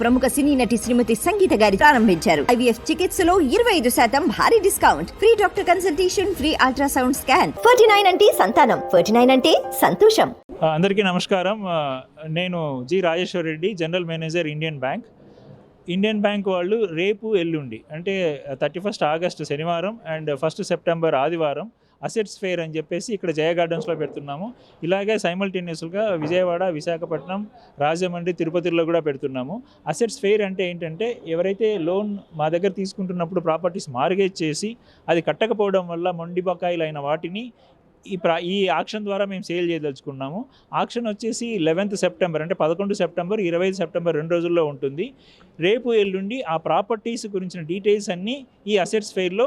ప్రముఖ సినీ నటి శ్రీమతి సంగీత గారి ప్రారంభించారు. ఐవీఎఫ్ చికిత్సలో ఇరవై ఐదు శాతం భారీ discount. Free doctor consultation free ultrasound scan. Forty nine అంటే సంతానం. ఫర్టీ నైన్ అంటే సంతోషం. అందరికీ నమస్కారం. నేను G Rajeshwar Reddy general manager Indian bank. Indian bank వాళ్ళు రేపు ఎల్లుండి అంటే థర్టీ ఫస్ట్ ఆగస్ట్ శనివారం అండ్ ఫస్ట్ సెప్టెంబర్ ఆదివారం అసెట్స్ ఫెయిర్ అని చెప్పేసి ఇక్కడ జయ గార్డెన్స్లో పెడుతున్నాము. ఇలాగే సైమల్టేనియస్గా విజయవాడ విశాఖపట్నం రాజమండ్రి తిరుపతిలో కూడా పెడుతున్నాము. అసెట్స్ ఫెయిర్ అంటే ఏంటంటే ఎవరైతే లోన్ మా దగ్గర తీసుకుంటున్నప్పుడు ప్రాపర్టీస్ మార్గేజ్ చేసి అది కట్టకపోవడం వల్ల మొండి బకాయిలు అయిన వాటిని ఈ ప్రా ఈ ఆక్షన్ ద్వారా మేము సేల్ చేయదలుచుకున్నాము. ఆక్షన్ వచ్చేసి లెవెన్త్ సెప్టెంబర్ అంటే పదకొండు సెప్టెంబర్ ఇరవై సెప్టెంబర్ రెండు రోజుల్లో ఉంటుంది. రేపు ఎల్లుండి ఆ ప్రాపర్టీస్ గురించిన డీటెయిల్స్ అన్నీ ఈ అసెట్స్ ఫెయిర్లో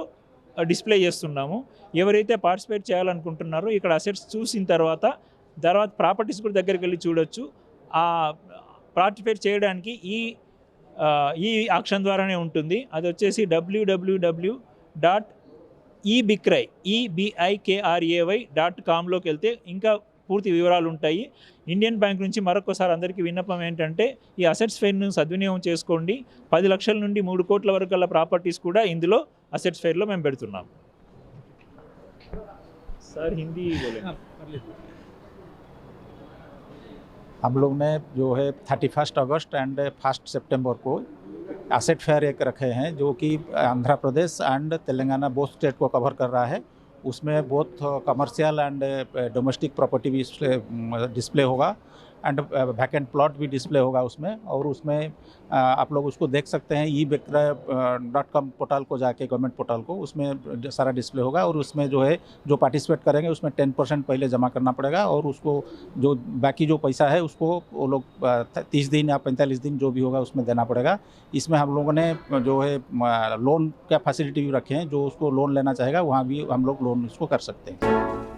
డిస్ప్లే చేస్తున్నాము. ఎవరైతే పార్టిసిపేట్ చేయాలనుకుంటున్నారో ఇక్కడ అసెట్స్ చూసిన తర్వాత తర్వాత ప్రాపర్టీస్ కూడా దగ్గరికి వెళ్ళి చూడొచ్చు. ఆ పార్టిసిపేట్ చేయడానికి ఈ ఈ ఆక్షన్ ద్వారానే ఉంటుంది. అది వచ్చేసి డబ్ల్యూడబ్ల్యూడబ్ల్యూ డాట్ ఈ బిక్రై ఈబిఐకేఆర్ఏవై డాట్ కామ్లోకి వెళ్తే ఇంకా పూర్తి వివరాలు ఉంటాయి ఇండియన్ బ్యాంక్ నుంచి మరొకసారి అందరికీ విన్నపం ఏంటంటే ఈ అసెట్స్ ఫెయిర్ను సద్వినియోగం చేసుకోండి పది లక్షల నుండి మూడు కోట్ల వరకు గల ప్రాపర్టీస్ కూడా ఇందులో అసెట్స్ ఫెయిర్లో మేము పెడుతున్నాం సార్ హిందీ బోలే हम लोग ने जो है thirty first August and first सितंबर को एसेट फेयर एक रखे हैं जो कि Andhra Pradesh and Telangana both state को कवर कर रहा है उसमें बहुत कमर्शियल एंड डोमेस्टिक प्रॉपर्टी भी डिस्प्ले होगा। एंड वैकेंट प्लॉट भी डिस्प्ले होगा उसमें, और उसमें आप लोग उसको देख सकते हैं ई विक्रय डॉट कॉम पोर्टल को जाके गवर्नमेंट पोर्टल को, उसमें सारा डिस्प्ले होगा, और उसमें जो है, जो पार्टिसिपेट करेंगे, उसमें टेन परसेंट पहले जमा करना पड़ेगा, और उसको जो बाकी जो पैसा है, उसको वो लोग तीस दिन या पैंतालीस दिन जो भी होगा, उसमें देना पड़ेगा। इसमें हम लोगों ने जो है लोन का फैसिलिटी भी रखे हैं, जो उसको लोन लेना चाहेगा, वहाँ भी हम लोग लोन उसको कर सकते हैं।